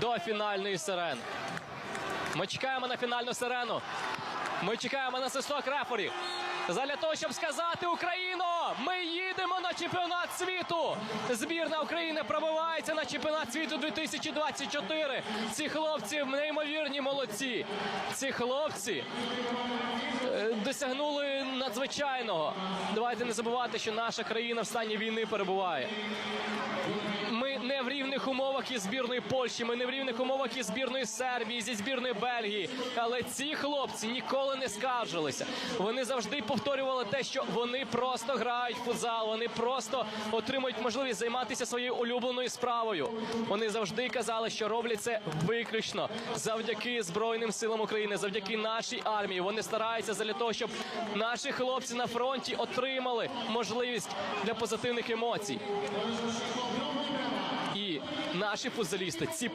до фінальної сирени. Ми чекаємо на фінальну сирену. Ми чекаємо на свисток рефері. Задля того, щоб сказати Україно, ми їдемо на чемпіонат світу. Збірна України пробивається на чемпіонат світу 2024. Ці хлопці неймовірні молодці. Ці хлопці е, досягнули надзвичайного. Давайте не забувати, що наша країна в стані війни перебуває. Ми не в рівних умовах із збірної Польщі, ми не в рівних умовах із збірної Сербії, зі збірної Бельгії. Але ці хлопці ніколи не скаржилися. Вони завжди повторювали те, що вони просто грають в футзал, вони просто отримують можливість займатися своєю улюбленою справою. Вони завжди казали, що роблять це виключно завдяки Збройним силам України, завдяки нашій армії. Вони стараються для того, щоб наші хлопці на фронті отримали можливість для позитивних емоцій. Наші футзалісти, ці